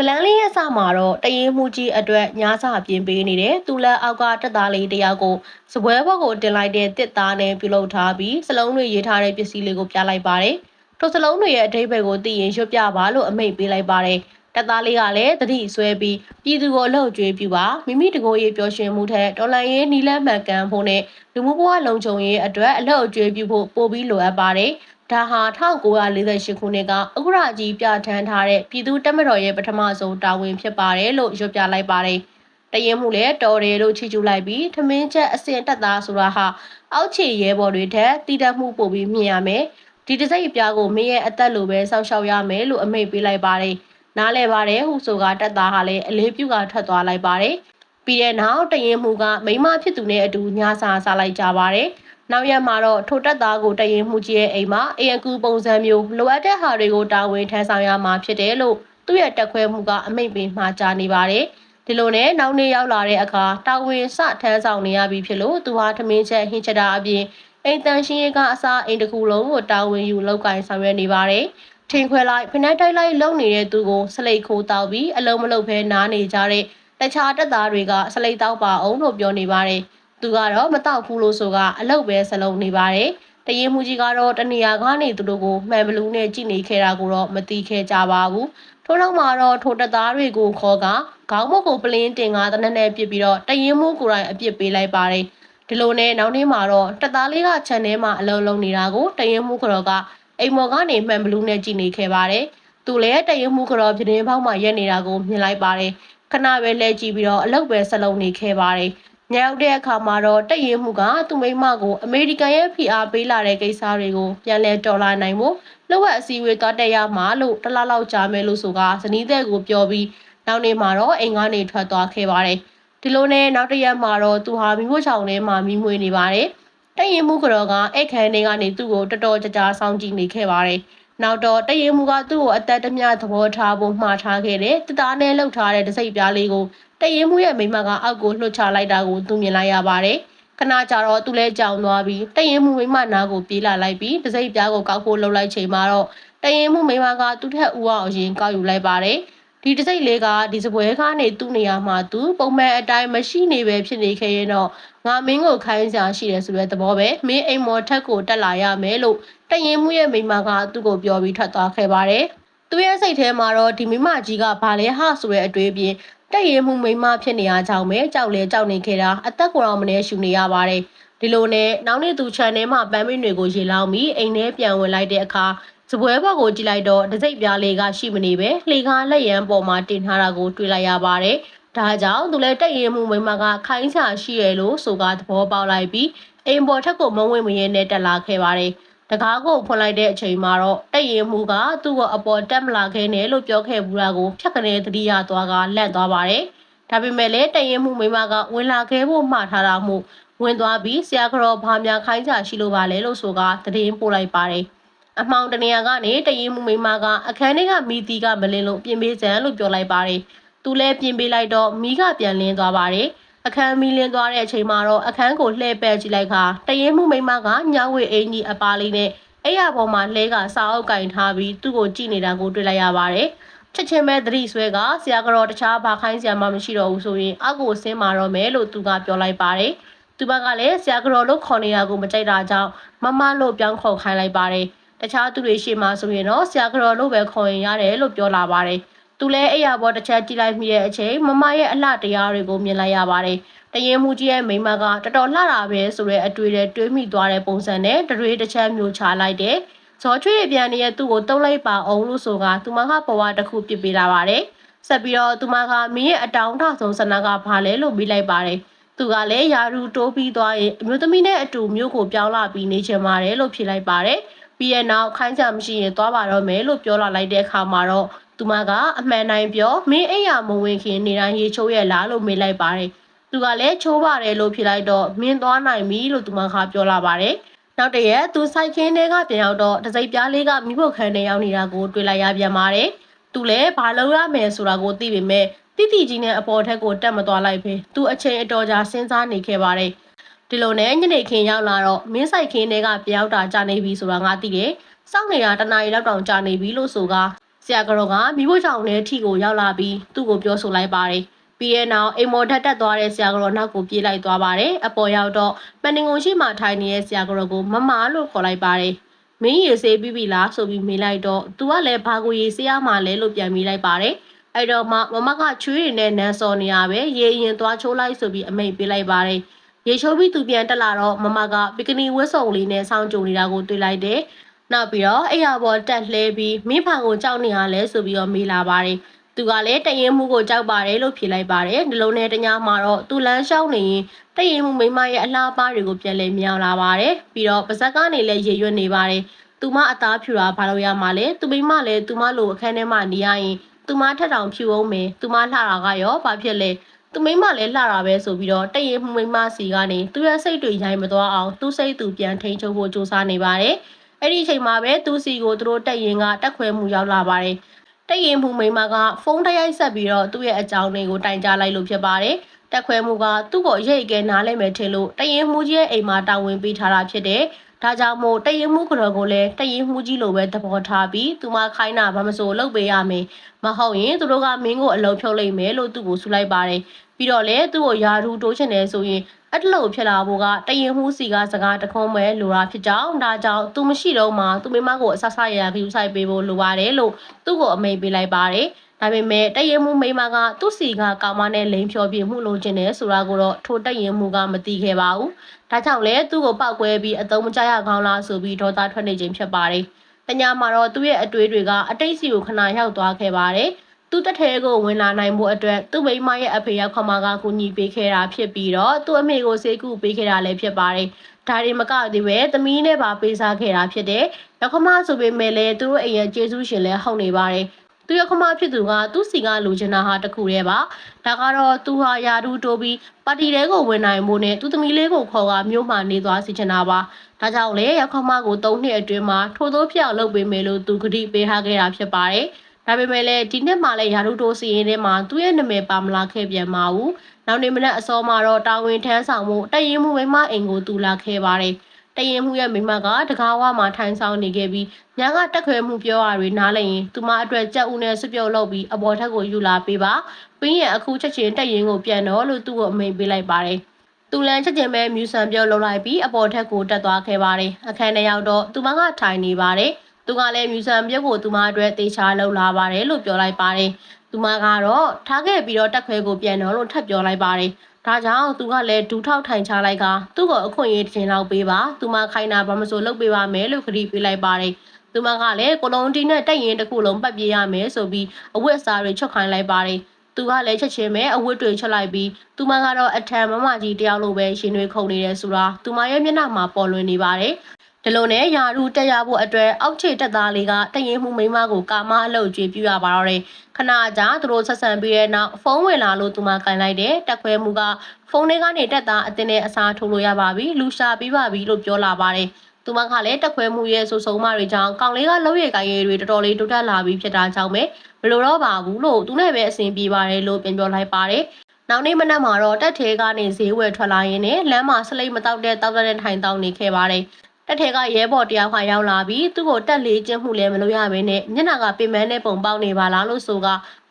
ဇလန်းလေးရဲ့စမှာတော့တရင်မှုကြီးအတွက်ညာစာပြင်ပေးနေတယ်သူလည်းအောက်ကတက်သားလေးတယောက်ကိုစပွဲဘက်ကိုတင်လိုက်တဲ့တစ်သားနဲ့ပြုလုပ်ထားပြီးစလုံးတွေရေးထားတဲ့ပစ္စည်းလေးကိုပြလိုက်ပါတယ်ထိုစလုံးတွေရဲ့အထိပ္ပယ်ကိုသိရင်ရွတ်ပြပါလို့အမိန့်ပေးလိုက်ပါတယ်တက်သားလေးကလည်းတတိဆွဲပြီးပြည်သူကိုလှုပ်ကြွေးပြပါမိမိတကိုယ်ရေးပျော်ရွှင်မှုထက်ဒေါ်လာရေးနီလန်းမှန်ကန်ဖို့နဲ့လူမှုဘဝလုံခြုံရေးအတွက်အလှုပ်အကြွေးပြုဖို့ပို့ပြီးလိုအပ်ပါတယ် ဒါဟာ1948ခုနှစ်ကဥက္ကရာကြီးပြဋ္ဌာန်းထားတဲ့ပြည်သူ့တပ်မတော်ရဲ့ပထမဆုံးတာဝန်ဖြစ်ပါတယ်လို့ရွတ်ပြလိုက်ပါတယ်။တရင်မှုလည်းတော်တယ်လို့ချီးကျူးလိုက်ပြီးထမင်းချက်အစင်တက်သားဆိုတာဟာအောက်ခြေရဲဘော်တွေထက်တည်တတ်မှုပိုပြီးမြင်ရမယ်။ဒီတစိမ့်အပြားကိုမင်းရဲ့အသက်လိုပဲစောင့်ရှောက်ရမယ်လို့အမိန့်ပေးလိုက်ပါတယ်။နားလဲပါတယ်ဟုဆိုကတက်သားဟာလည်းအလေးပြုကထွက်သွားလိုက်ပါတယ်။ပြီးတဲ့နောက်တရင်မှုကမိမဖြစ်သူနဲ့အတူညစာစားလိုက်ကြပါတယ်။ နောက်ရက်မှာတော့ထိုတက်သားကိုတရင်မှုကြီးရဲ့အိမ်မှာအယံကူပုံစံမျိုးလိုအပ်တဲ့ဟာတွေကိုတာဝန်ထမ်းဆောင်ရမှာဖြစ်တယ်လို့သူ့ရဲ့တက်ခွဲမှုကအမိန့်ပေးမှာကြားနေပါတယ်။ဒီလိုနဲ့နောက်နေ့ရောက်လာတဲ့အခါတာဝန်စထမ်းဆောင်နေရပြီဖြစ်လို့သူဟာထမင်းချက်ဟင်းချက်တာအပြင်အိမ်တန်ရှင်းရေးကအစားအိမ်တစ်ခုလုံးကိုတာဝန်ယူလောက်ကင်ဆောင်ရွက်နေပါတယ်။ထင်ခွဲလိုက်ဖိနက်တိုက်လိုက်လုံနေတဲ့သူကိုစလိတ်ခိုးတောက်ပြီးအလုံးမလုံးဖဲနားနေကြတဲ့တခြားတပ်သားတွေကစလိတ်တောက်ပါအောင်လို့ပြောနေပါတယ်။ သူကတော့မတောက်ဘူးလို့ဆိုကအလုတ်ပဲစလုံးနေပါတယ်တရင်မှုကြီးကတော့တနေရာကနေသူတို့ကိုမှန်ဘလူးနဲ့ကြည့်နေခဲ့တာကိုတော့မသိခဲ့ကြပါဘူးထို့နောက်မှာတော့ထိုတပ်သားတွေကိုခေါ်ကခေါင်းမုတ်ကိုပလင်းတင်ကတနက်နဲ့ပြစ်ပြီးတော့တရင်မှုကိုယ်တိုင်အပြစ်ပေးလိုက်ပါတယ်ဒီလိုနဲ့နောက်နေ့မှာတော့တပ်သားလေးကခြံထဲမှာအလုံးလုံးနေတာကိုတရင်မှုကတော့ကအိမ်မော်ကနေမှန်ဘလူးနဲ့ကြည့်နေခဲ့ပါတယ်သူလည်းတရင်မှုကတော့ပြတင်းပေါက်မှာရက်နေတာကိုမြင်လိုက်ပါတယ်ခဏပဲလဲကြည့်ပြီးတော့အလုတ်ပဲစလုံးနေခဲ့ပါတယ် ညရောက်တဲ့အခါမှာတော့တက်ရင်မှုကသူ့မိမကိုအမေရိကန်ရဲ့ဖိအားပေးလာတဲ့ကိစ္စတွေကိုပြန်လဲတော်လာနိုင်ဖို့လှုပ်ဝက်အစည်းအဝေးသွားတက်ရမှာလို့တလားလောက်ကြာမယ်လို့ဆိုကဇနီးသက်ကိုပြောပြီးနောက်နေ့မှာတော့အိမ်ကနေထွက်သွားခဲ့ပါတယ်ဒီလိုနဲ့နောက်တစ်ရက်မှာတော့သူဟာမိဖို့ချောင်းထဲမှာမိမွေးနေပါတယ်တက်ရင်မှုကတော့ကအိတ်ခန်းထဲကနေသူ့ကိုတော်တော်ကြကြစောင့်ကြည့်နေခဲ့ပါတယ်နောက်တော့တရင်မူကသူ့ကိုအသက်တမျှသဘောထားဖို့မှားထားခဲ့တယ်တသားနဲ့လှုပ်ထားတဲ့တစိပ်ပြားလေးကို တရင်မှုရဲ့မိမကအောက်ကိုလှုပ်ချလိုက်တာကိုသူမြင်လိုက်ရပါတယ်ခဏကြာတော့သူလဲကြောင်သွားပြီးတရင်မှုမိမနာကိုပြေးလာလိုက်ပြီးတစိပ်ပြားကိုကောက်ဖို့လှုပ်လိုက်ချိန်မှာတော့တရင်မှုမိမကသူ့ထက်ဦးအောင်ရင်ကောက်ယူလိုက်ပါတယ်ဒီတစိတ်လေးကဒီစပွဲကားနေသူ့နေရာမှာသူပုံမှန်အတိုင်းမရှိနေပဲဖြစ်နေခဲ့ရင်တော့ငါမင်းကိုခိုင်းစရာရှိတယ်ဆိုတဲ့သဘောပဲမင်းအိမ်မော်ထက်ကိုတက်လာရမယ်လို့တရင်မှုရဲ့မိမကသူ့ကိုပြောပြီးထွက်သွားခဲ့ပါတယ်သူရဲ့စိတ်ထဲမှာတော့ဒီမိမကြီးကဘာလဲဟာဆိုတဲ့အတွေ့အပြင် တက်ရင်မှုမိမဖြစ်နေရကြောင်းပဲကြောက်လဲကြောက်နေခဲ့တာအသက်ကိုတော့မနေရှူနေရပါတယ်ဒီလိုနဲ့နောက်နေ့သူခြံထဲမှာပန်းမင်းတွေကိုရေလောင်းပြီးအိမ်ထဲပြန်ဝင်လိုက်တဲ့အခါစပွဲဘောက်ကိုကြည့်လိုက်တော့တစိပ်ပြားလေးကရှိမနေပဲလှေကားလက်ရန်ပေါ်မှာတင်ထားတာကိုတွေ့လိုက်ရပါတယ်။ဒါကြောင့်သူလည်းတက်ရင်မှုမိမကခိုင်းချရှိရလို့ဆိုကသဘောပေါက်လိုက်ပြီးအိမ်ပေါ်ထက်ကိုမဝင်မရဲနဲ့တက်လာခဲ့ပါတယ်။ တကားကိုဖွင့်လိုက်တဲ့အချိန်မှာတော့တက်ရင်မှုကသူ့ကိုအပေါ်တက်မလာခဲ့နဲ့လို့ပြောခဲ့ဘူးတာကိုဖြတ်ကနေသတိရသွားကလန့်သွားပါတယ်။ဒါပေမဲ့လည်းတက်ရင်မှုမိမကဝင်လာခဲ့ဖို့မှားထားတာမို့ဝင်သွားပြီးဆရာကတော်ဘာများခိုင်းချရှိလို့ပါလဲလို့ဆိုကသတင်းပို့လိုက်ပါတယ်။အမှောင်တနေရာကနေတရင်မှုမိမကအခန်းထဲကမိတီကမလင်းလို့ပြင်ပေးစံလို့ပြောလိုက်ပါတယ်။သူလည်းပြင်ပေးလိုက်တော့မိကပြန်လင်းသွားပါတယ်။ အခန်းမီလင်းသွားတဲ့အချိန်မှာတော့အခန်းကိုလှည့်ပက်ကြည့်လိုက်ခါတရင်မှုမိမကညဝေအင်ကြီးအပါလေးနဲ့အဲ့ရပေါ်မှာလှဲကစာအုပ်ကင်ထားပြီးသူ့ကိုကြည့်နေတာကိုတွေ့လိုက်ရပါတယ်။ချက်ချင်းပဲသတိဆွဲကဆရာကတော့တခြားဘာခိုင်းစရာမှမရှိတော့ဘူးဆိုရင်အောက်ကိုဆင်းမာတော့မယ်လို့သူကပြောလိုက်ပါတယ်။သူဘက်ကလည်းဆရာကတော့လို့ခေါ်နေတာကိုမကြိုက်တာကြောင့်မမလို့ပြောင်းခေါ်ခိုင်းလိုက်ပါတယ်။တခြားသူတွေရှေ့မှာဆိုရင်တော့ဆရာကတော်လို့ပဲခေါ်ရင်ရတယ်လို့ပြောလာပါတယ်။ သူလည်းအဲ့ရပေါ်တစ်ချက်ကြည့်လိုက်မိတဲ့အချိန်မမရဲ့အလှတရားတွေကိုမြင်လိုက်ရပါတယ်။တရင်မှုကြီးရဲ့မိမကတော်တော်လှတာပဲဆိုတဲ့အတွေ့နဲ့တွေးမိသွားတဲ့ပုံစံနဲ့တတွေးတစ်ချက်မျိုးချလိုက်တယ်။ဇော်ချွေးပြန်နေတဲ့သူ့ကိုတုံးလိုက်ပါအောင်လို့ဆိုကသူမကဘဝတစ်ခုပြစ်ပေးလာပါတယ်။ဆက်ပြီးတော့သူမကမင်းရဲ့အတောင်ထဆုံးဆန္ဒကဘာလဲလို့ပြီးလိုက်ပါတယ်။သူကလည်းယာရူတိုးပြီးသွားရင်အမျိုးသမီးနဲ့အတူမျိုးကိုပြောင်းလာပြီးနေချင်ပါတယ်လို့ဖြေလိုက်ပါတယ်။ပြီးရဲ့နောက်ခိုင်းချမရှိရင်သွားပါတော့မယ်လို့ပြောလာလိုက်တဲ့အခါမှာတော့ သူမကအမှန်တိုင်းပြောမင်းအိယာမဝင်ခင်နေတိုင်းရေချိုးရဲ့လားလို့မေးလိုက်ပါတယ်သူကလည်းချိုးပါတယ်လို့ဖြေလိုက်တော့မင်းသွားနိုင်ပြီလို့သူမကပြောလာပါတယ်နောက်တရက်သူစိုက်ခင်းထဲကပြန်ရောက်တော့တစိပ်ပြားလေးကမိဖို့ခန်းထဲရောက်နေတာကိုတွေ့လိုက်ရပြန်ပါတယ်သူလည်းဘာလုပ်ရမယ်ဆိုတာကိုသိပေမဲ့တိတိကြီးနဲ့အပေါ်ထက်ကိုတက်မသွားလိုက်ပဲသူအချိန်အတော်ကြာစဉ်းစားနေခဲ့ပါတယ်ဒီလိုနဲ့ညနေခင်းရောက်လာတော့မင်းဆိုင်ခင်းတွေကပြောက်တာကြာနေပြီဆိုတာငါသိတယ်။စောင့်နေတာတနားရီလောက်တောင်ကြာနေပြီလို့ဆိုက ဆရာကတော့ကမိဖို့ကြောင့်လည်းထီကိုရောက်လာပြီးသူ့ကိုပြောဆိုလိုက်ပါတယ်ပြီးရဲ့နောက်အိမ်မော်ထက်တက်သွားတဲ့ဆရာကတော့နောက်ကိုပြေးလိုက်သွားပါတယ်အပေါ်ရောက်တော့ပန်နင်ကုန်ရှိမှထိုင်နေတဲ့ဆရာကတော့ကိုမမလို့ခေါ်လိုက်ပါတယ်မင်းရေဆေးပြီးပြီလားဆိုပြီးမေးလိုက်တော့သူကလည်းဘာကိုရေဆေးရမှလဲလို့ပြန်မေးလိုက်ပါတယ်အဲ့တော့မှမမကချွေးရည်နဲ့နန်းစော်နေရပဲရေရင်သွားချိုးလိုက်ဆိုပြီးအမိန့်ပေးလိုက်ပါတယ်ရေချိုးပြီးသူပြန်တက်လာတော့မမကပီကနီဝတ်စုံလေးနဲ့စောင်းကြုံနေတာကိုတွေ့လိုက်တယ် နောက်ပြီးတော့အဲ့ရပေါ်တက်လှဲပြီးမိဖာကိုကြောက်နေရလဲဆိုပြီးတော့မေးလာပါတယ်သူကလည်းတရင်မှုကိုကြောက်ပါတယ်လို့ဖြေလိုက်ပါတယ်ဒီလိုနဲ့တညာမှာတော့သူလန်းလျှောက်နေရင်တရင်မှုမိမရဲ့အလားပါတွေကိုပြန်လဲမြောင်လာပါတယ်ပြီးတော့ပါဇက်ကနေလည်းရေရွတ်နေပါတယ်သူမအသားဖြူတာဘာလို့ရမှာလဲသူမိမလည်းသူမလိုအခန်းထဲမှာနေရရင်သူမထက်တောင်ဖြူအောင်မယ်သူမလှတာကရောဘာဖြစ်လဲသူမိမလည်းလှတာပဲဆိုပြီးတော့တရင်မှုမိမစီကနေသူရဲ့စိတ်တွေရိုင်းမသွားအောင်သူ့စိတ်သူပြန်ထိန်ချုပ်ဖို့ကြိုးစားနေပါတယ် အဲ့ဒီအချိန်မှာပဲသူ့စီကိုသူတို့တက်ရင်ကတက်ခွဲမှုရောက်လာပါတယ်တက်ရင်မှုမိမကဖုန်းတရိုက်ဆက်ပြီးတော့သူ့ရဲ့အကြောင်းတွေကိုတိုင်ကြားလိုက်လို့ဖြစ်ပါတယ်တက်ခွဲမှုကသူ့ကိုရိတ်ကဲနားလဲမယ်ထင်လို့တရင်မှုကြီးရဲ့အိမ်မှာတာဝန်ပေးထားတာဖြစ်တယ် ဒါကြောင့်မို့တရင်မှုကတော့ကိုလည်းတရင်မှုကြီးလိုပဲသဘောထားပြီးသူမခိုင်းတာဘာမဆိုလုပ်ပေးရမယ်မဟုတ်ရင်သူတို့ကမင်းကိုအလုံးဖြုတ်လိုက်မယ်လို့သူ့ကိုဆူလိုက်ပါတယ်ပြီးတော့လည်းသူ့ကိုယာထူတိုးချင်တယ်ဆိုရင်အဲ့တလို့ဖြစ်လာဖို့ကတရင်မှုစီကစကားတခုံးပဲလိုတာဖြစ်ကြောင်းဒါကြောင့်သူမရှိတော့မှသူမိမကိုအဆဆရရဂယူဆိုင်ပေးဖို့လိုပါတယ်လို့သူ့ကိုအမိန်ပေးလိုက်ပါတယ် ဒါပေမဲ့တရင်မှုမိမကသူ့စီကကောင်မနဲ့လိန်ဖြောပြမှုလိုချင်တယ်ဆိုတာကိုတော့ထိုတရင်မှုကမသိခဲ့ပါဘူး။ဒါကြောင့်လည်းသူ့ကိုပောက်ကွဲပြီးအသုံးမကျရကောင်းလားဆိုပြီးဒေါသထွက်နေခြင်းဖြစ်ပါတယ်။တညာမှာတော့သူ့ရဲ့အတွေးတွေကအတိတ်စီကိုခဏရောက်သွားခဲ့ပါတယ်။သူ့တထဲကိုဝင်လာနိုင်မှုအတွက်သူ့မိမရဲ့အဖေရောက်ခမကကူညီပေးခဲ့တာဖြစ်ပြီးတော့သူ့အမေကိုစေကူပေးခဲ့တာလည်းဖြစ်ပါတယ်။ဒါတွေမကသေးပဲသမီးနဲ့ပါပေးစားခဲ့တာဖြစ်တယ်။ရောက်ခမဆိုပေမဲ့လည်းသူတို့အိမ်ရဲ့ကျေးဇူးရှင်လည်းဟုတ်နေပါတယ်။ သူရခမဖြစ်သူကသူ့စီကလိုချင်တာဟာတခုတည်းပါဒါကတော့သူဟာယာဒူတိုးပြီးပါတီတဲကိုဝင်နိုင်ဖို့နဲ့သူသမီးလေးကိုခေါ်ကမြို့မှာနေသွားစီချင်တာပါဒါကြောင့်လေရခမကို၃နှစ်အတွင်းမှာထိုးသိုးပြောက်လုပ်ပေးမယ်လို့သူကတိပေးထားခဲ့တာဖြစ်ပါတယ်ဒါပေမဲ့လည်းဒီနှစ်မှလည်းယာဒူတိုးစီရင်ထဲမှာသူ့ရဲ့နာမည်ပါမလာခဲ့ပြန်ပါဘူးနောက်နေ့မနက်အစောမှာတော့တာဝန်ထမ်းဆောင်မှုတရင်မှုမိမအိမ်ကိုတူလာခဲ့ပါတယ် တရင်မှုရဲ့မိမကတကားဝမှာထိုင်ဆောင်နေခဲ့ပြီးညကတက်ခွဲမှုပြောရတွေနားလည်ရင်သူမအတွက်ကြက်ဦးနဲ့စပြုတ်လုပ်ပြီးအပေါ်ထက်ကိုယူလာပေးပါပင်းရဲ့အခုချက်ချင်းတက်ရင်ကိုပြန်တော့လို့သူ့ကိုအမိန်ပေးလိုက်ပါတယ်သူလန်ချက်ချင်းပဲမြူဆန်ပြုတ်လုပ်လိုက်ပြီးအပေါ်ထက်ကိုတက်သွားခဲ့ပါတယ်အခန်းထဲရောက်တော့သူမကထိုင်နေပါတယ်သူကလည်းမြူဆန်ပြုတ်ကိုသူမအတွက်တေချာလှုပ်လာပါတယ်လို့ပြောလိုက်ပါတယ်သူမကတော့ထားခဲ့ပြီးတော့တက်ခွဲကိုပြန်တော့လို့ထပ်ပြောလိုက်ပါတယ် ဒါကြောင့်သူကလည်းဒူးထောက်ထိုင်ချလိုက်ကသူ့ကိုအခွင့်အရေးတစ်ချိန်လောက်ပေးပါသူမခိုင်းတာဘာမဆိုလုပ်ပေးပါမယ်လို့ခရီးပေးလိုက်ပါတယ်သူမကလည်းကိုလုံးတီနဲ့တက်ရင်တစ်ခုလုံးပတ်ပြေးရမယ်ဆိုပြီးအဝတ်အစားတွေချုပ်ခိုင်းလိုက်ပါတယ်သူကလည်းချက်ချင်းပဲအဝတ်တွေချက်လိုက်ပြီးသူမကတော့အထံမမကြီးတယောက်လိုပဲရှင်တွေခုန်နေတယ်ဆိုတာသူမရဲ့မျက်နှာမှာပေါ်လွင်နေပါတယ် ဒီလိုနဲ့ယာရုတက်ရဖို့အတွက်အောက်ခြေတက်သားလေးကတရင်မှုမိမကိုကာမအလုပ်ကြွေးပြရပါတော့တယ်ခဏကြာသူတို့ဆက်ဆံပြီးတဲ့နောက်ဖုန်းဝင်လာလို့သူမကန်လိုက်တယ်တက်ခွဲမှုကဖုန်းထဲကနေတက်သားအတင်းနဲ့အစားထိုးလို့ရပါပြီလူရှာပြီးပါပြီလို့ပြောလာပါတယ်သူမကလည်းတက်ခွဲမှုရဲ့ဆိုဆုံမတွေကြောင့်ကောင်လေးကလှုပ်ရည်ကိုင်ရည်တွေတော်တော်လေးတိုးတက်လာပြီးဖြစ်တာကြောင့်ပဲမလိုတော့ပါဘူးလို့သူနဲ့ပဲအဆင်ပြေပါတယ်လို့ပြန်ပြောလိုက်ပါတယ်နောက်နေ့မနက်မှာတော့တက်ထဲကနေဈေးဝယ်ထွက်လာရင်းနဲ့လမ်းမှာဆလိတ်မတောက်တဲ့တောက်တဲ့ထိုင်တောင်းနေခဲ့ပါတယ် တက်ထဲကရဲဘော်တယောက်ကရောက်လာပြီးသူ့ကိုတက်လေးကျင်းမှုလည်းမလုပ်ရဘဲနဲ့မျက်နှာကပင်ပန်းနဲ့ပုံပေါက်နေပါလားလို့ဆိုက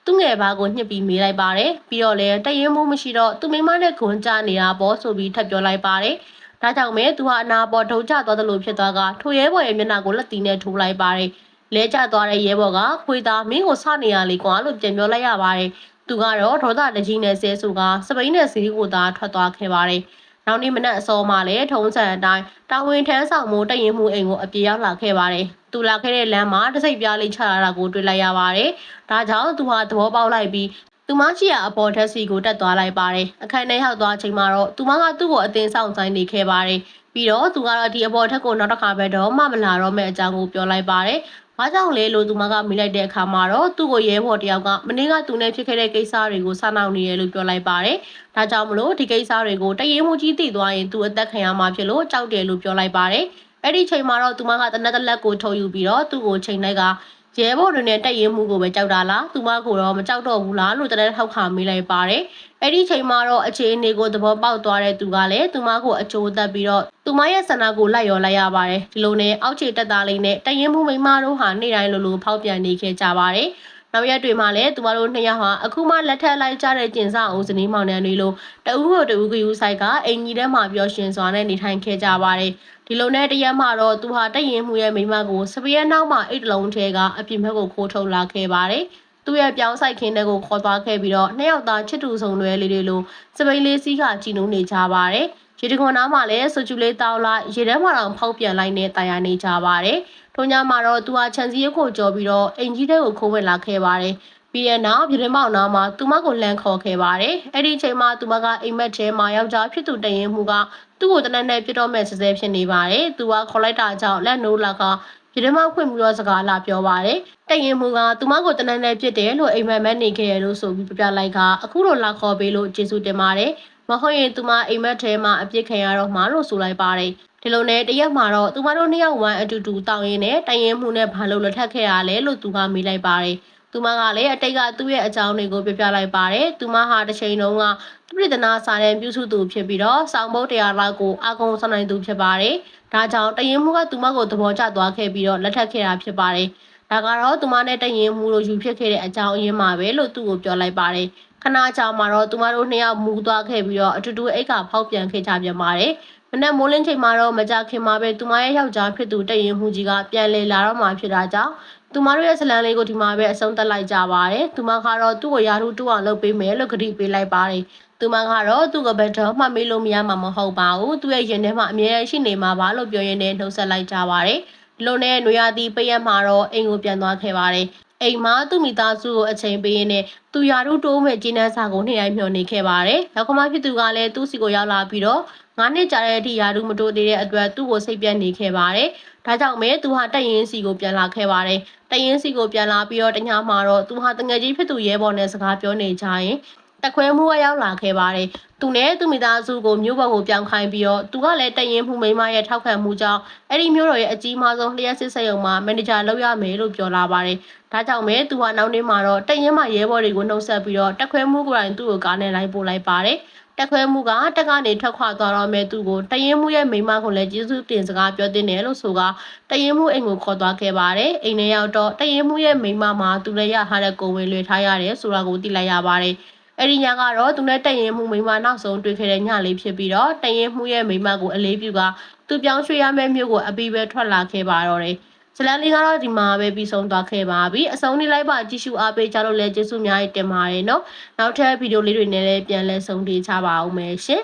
သူ့ငယ်ဘာကိုညှစ်ပြီးမေးလိုက်ပါတယ်ပြီးတော့လည်းတရင်မှုမရှိတော့သူမိမနဲ့ခွန်ကြနေတာပေါ့ဆိုပြီးထပ်ပြောလိုက်ပါတယ်ဒါကြောင့်မဲသူဟာအနာပေါ်ဒုံကျသွားသလိုဖြစ်သွားကထိုရဲဘော်ရဲ့မျက်နှာကိုလက်တီနဲ့ထိုးလိုက်ပါတယ်လဲကျသွားတဲ့ရဲဘော်ကခွေသားမင်းကိုစနေရလေကွာလို့ပြန်ပြောလိုက်ရပါတယ်သူကတော့ဒေါသတကြီးနဲ့ဆဲဆူကစပိန်နဲ့ဈေးကိုသာထွက်သွားခဲ့ပါတယ် နောက်နေ့မနက်အစောမှလည်းထုံးစံအတိုင်းတာဝန်ထမ်းဆောင်မှုတရင်မှုအိမ်ကိုအပြေရောက်လာခဲ့ပါတယ်။သူလာခဲ့တဲ့လမ်းမှာတစိပ်ပြားလေးချလာတာကိုတွေ့လိုက်ရပါတယ်။ဒါကြောင့်သူဟာသဘောပေါက်လိုက်ပြီးသူမရှိရာအပေါ်ဓာတ်စီကိုတက်သွားလိုက်ပါတယ်။အခန်းထဲရောက်သွားချိန်မှာတော့သူမကသူ့ကိုအတင်းဆောင်ဆိုင်နေခဲ့ပါတယ်။ပြီးတော့သူကတော့ဒီအပေါ်ထက်ကိုနောက်တစ်ခါပဲတော့မှမလာတော့မယ့်အကြောင်းကိုပြောလိုက်ပါတယ်။။ ဘာကြောင့်လဲလို့သူမကမိလိုက်တဲ့အခါမှာတော့သူ့ကိုရဲဘော်တယောက်ကမနေ့ကသူနဲ့ဖြစ်ခဲ့တဲ့ကိစ္စတွေကိုစနှောင်နေရလို့ပြောလိုက်ပါတယ်။ဒါကြောင့်မလို့ဒီကိစ္စတွေကိုတရင်မှုကြီးသိသွားရင်သူအသက်ခံရမှာဖြစ်လို့ကြောက်တယ်လို့ပြောလိုက်ပါတယ်။အဲ့ဒီချိန်မှာတော့သူမကတနက်တလက်ကိုထုတ်ယူပြီးတော့သူ့ကိုချိန်လိုက်က ရဲဘော်တွေနဲ့တိုက်ရင်မှုကိုပဲကြောက်တာလားသူမကိုတော့မကြောက်တော့ဘူးလားလို့တရက်ထောက်ခါမေးလိုက်ပါတယ်အဲ့ဒီချိန်မှာတော့အခြေအနေကိုသဘောပေါက်သွားတဲ့သူကလည်းသူမကိုအချိုးသက်ပြီးတော့သူမရဲ့ဆန္ဒကိုလိုက်ရောလိုက်ရပါတယ်ဒီလိုနဲ့အောက်ခြေတက်သားလေးနဲ့တိုက်ရင်မှုမိန်းမတို့ဟာနေ့တိုင်းလိုလိုဖောက်ပြန်နေခဲ့ကြပါတယ်နောက်ရက်တွေမှာလည်းသူမတို့နှစ်ယောက်ဟာအခုမှလက်ထက်လိုက်ကြတဲ့ကျင်စအောင်ဇနီးမောင်နှံတွေလိုတဦးကိုတဦးကယူဆိုင်ကအင်ကြီးထဲမှာပျော်ရွှင်စွာနဲ့နေထိုင်ခဲ့ကြပါတယ် ဒီလိုနဲ့တရက်မှတော့သူဟာတက်ရင်မှုရဲ့မိန်းမကိုစပီးရဲ့နောက်မှာအိတ်တလုံးထဲကအပြင်ဘက်ကိုခိုးထုတ်လာခဲ့ပါတယ်သူ့ရဲ့ပြောင်းဆိုင်ခင်းတဲ့ကိုခေါ်သွားခဲ့ပြီးတော့နှစ်ယောက်သားချစ်တူဆုံတွေလေးတွေလိုစပိန်လေးစီးကကြည်နူးနေကြပါတယ်ရေတခွန်နားမှာလည်းဆူချူလေးတောက်လိုက်ရေထဲမှာတော့ဖောက်ပြန်လိုက်နဲ့တာယာနေကြပါတယ်ထို့ညမှာတော့သူဟာခြံစည်းရုပ်ကိုကြော်ပြီးတော့အင်ကြီးတဲ့ကိုခိုးဝင်လာခဲ့ပါတယ် ပြီးတဲ့နောက်ပြည်ရင်မောင်နာမှာသူမကိုလှမ်းခေါ်ခဲ့ပါတယ်အဲ့ဒီအချိန်မှာသူမကအိမ်မက်ထဲမှာယောက်ျားဖြစ်သူတရင်မှုကသူ့ကိုတနက်နဲ့ပြစ်တော့မဲ့စစဲဖြစ်နေပါတယ်သူကခေါ်လိုက်တာကြောင့်လက်နိုးလာကပြည်ရင်မောင်ခွင့်ပြီးတော့စကားလာပြောပါတယ်တရင်မှုကသူမကိုတနက်နဲ့ပြစ်တယ်လို့အိမ်မက်မဲနေခဲ့ရလို့ဆိုပြီးပြပြလိုက်ကအခုလိုလာခေါ်ပေးလို့ကျေးဇူးတင်ပါတယ်မဟုတ်ရင်သူမအိမ်မက်ထဲမှာအပြစ်ခံရတော့မှာလို့ဆိုလိုက်ပါတယ်ဒီလိုနဲ့တရက်မှာတော့သူမတို့နှစ်ယောက်ဝိုင်းအတူတူတောင်းရင်းနဲ့တရင်မှုနဲ့ဘာလို့လက်ထပ်ခဲ့ရလဲလို့သူကမေးလိုက်ပါတယ် သူမကလည်းအတိတ်ကသူ့ရဲ့အကြောင်းတွေကိုပြပြလိုက်ပါတယ်သူမဟာတစ်ချိန်လုံးကသူပြည်နာစာတန်ပြုစုသူဖြစ်ပြီးတော့စောင်းဘုတ်တရားလောက်ကိုအကုံဆောင်နိုင်သူဖြစ်ပါတယ်ဒါကြောင့်တရင်မှုကသူမကိုသဘောကျသွားခဲ့ပြီးတော့လက်ထပ်ခဲ့တာဖြစ်ပါတယ်ဒါကတော့သူမနဲ့တရင်မှုတို့ယူဖြစ်ခဲ့တဲ့အကြောင်းအရင်းမှာပဲလို့သူ့ကိုပြောလိုက်ပါတယ်ခဏကြာမှတော့သူမတို့နှစ်ယောက်မူသွားခဲ့ပြီးတော့အတူတူအိတ်ကဖောက်ပြန်ခဲ့ကြပြန်ပါတယ်မနက်မိုးလင်းချိန်မှာတော့မကြခင်မှာပဲသူမရဲ့ယောက်ျားဖြစ်သူတရင်မှုကြီးကပြန်လေလာတော့မှဖြစ်တာကြောင့် သူမတို့ရဲ့ဇလန်လေးကိုဒီမှာပဲအဆုံးသတ်လိုက်ကြပါတယ်သူမကတော့သူ့ကိုယာထုတူအောင်လုပ်ပေးမယ်လို့ကတိပေးလိုက်ပါတယ်သူမကတော့သူ့ကဘက်တော့မှတ်မေးလို့မရမှာမဟုတ်ပါဘူးသူ့ရဲ့ရင်ထဲမှာအမြဲတမ်းရှိနေမှာပါလို့ပြောရင်းနဲ့နှုတ်ဆက်လိုက်ကြပါတယ်ဒီလိုနဲ့နွေရာသီပိတ်ရက်မှာတော့အိမ်ကိုပြန်သွားခဲ့ပါတယ်အိမ်မှာသူ့မိသားစုကိုအချိန်ပေးရင်းနဲ့သူယာရုတိုးမဲ့ကျင်းနှန်းစာကိုနေ့တိုင်းမျှော်နေခဲ့ပါတယ်။ရောက်ခမဖြစ်သူကလည်းသူ့စီကိုရောက်လာပြီးတော့ငါးနှစ်ကြာတဲ့အထိယာရုမတိုးသေးတဲ့အတွက်သူ့ကိုစိတ်ပြတ်နေခဲ့ပါတယ်။ဒါကြောင့်မဲသူဟာတက်ရင်စီကိုပြန်လာခဲ့ပါတယ်။ တက်ရင်စီကိုပြန်လာပြီးတော့တညမှာတော့သူဟာတငယ်ကြီးဖြစ်သူရဲဘော်နဲ့စကားပြောနေကြရင်တခွဲမှုကရောက်လာခဲ့ပါတယ်။သူနဲ့သူမိသားစုကိုမြို့ဘက်ကိုပြောင်းခိုင်းပြီးတော့သူကလည်းတရင်မှုမိန်းမရဲ့ထောက်ခံမှုကြောင့်အဲ့ဒီမြို့တော်ရဲ့အကြီးမားဆုံးလျှက်စစ်စက်ရုံမှာမန်နေဂျာလုပ်ရမယ်လို့ပြောလာပါတယ်။ဒါကြောင့်မဲသူဟာနောက်နေ့မှာတော့တရင်မှရဲဘော်တွေကိုနှုတ်ဆက်ပြီးတော့တက်ခွဲမှုကိုယ်တိုင်သူ့ကိုကားနဲ့လိုက်ပို့လိုက်ပါတယ်။ တက်ခွဲမှုကတက်ကနေထွက်ခွာသွားတော့မဲ့သူကိုတရင်မှုရဲ့မိန်းမကိုလည်းကျေးဇူးတင်စကားပြောတင်တယ်လို့ဆိုကတရင်မှုအိမ်ကိုခေါ်သွားခဲ့ပါတယ်။အိမ်ထဲရောက်တော့တရင်မှုရဲ့မိန်းမမှာသူလည်းရထားတဲ့ကိုယ်ဝင်လွှဲထားရတယ်ဆိုတာကိုသိလိုက်ရပါတယ်။အဲ့ဒီညကတော့သူနဲ့တက်ရင်မှုမိမနောက်ဆုံးတွေ့ခဲ့တဲ့ညလေးဖြစ်ပြီးတော့တက်ရင်မှုရဲ့မိမကိုအလေးပြုကသူပြောင်းရွှေ့ရမယ့်မြို့ကိုအပီးပဲထွက်လာခဲ့ပါတော့တယ် ဇလန်လေးကတော့ဒီမှာပဲပြီးဆုံးသွားခဲ့ပါပြီအဆုံးလေးလိုက်ပါကြည့်ရှုအားပေးကြလို့လည်းကျေးဇူးအများကြီးတင်ပါတယ်နော်နောက်ထပ်ဗီဒီယိုလေးတွေနဲ့လည်းပြန်လည်ဆုံတွေ့ကြပါအောင်မယ်ရှင်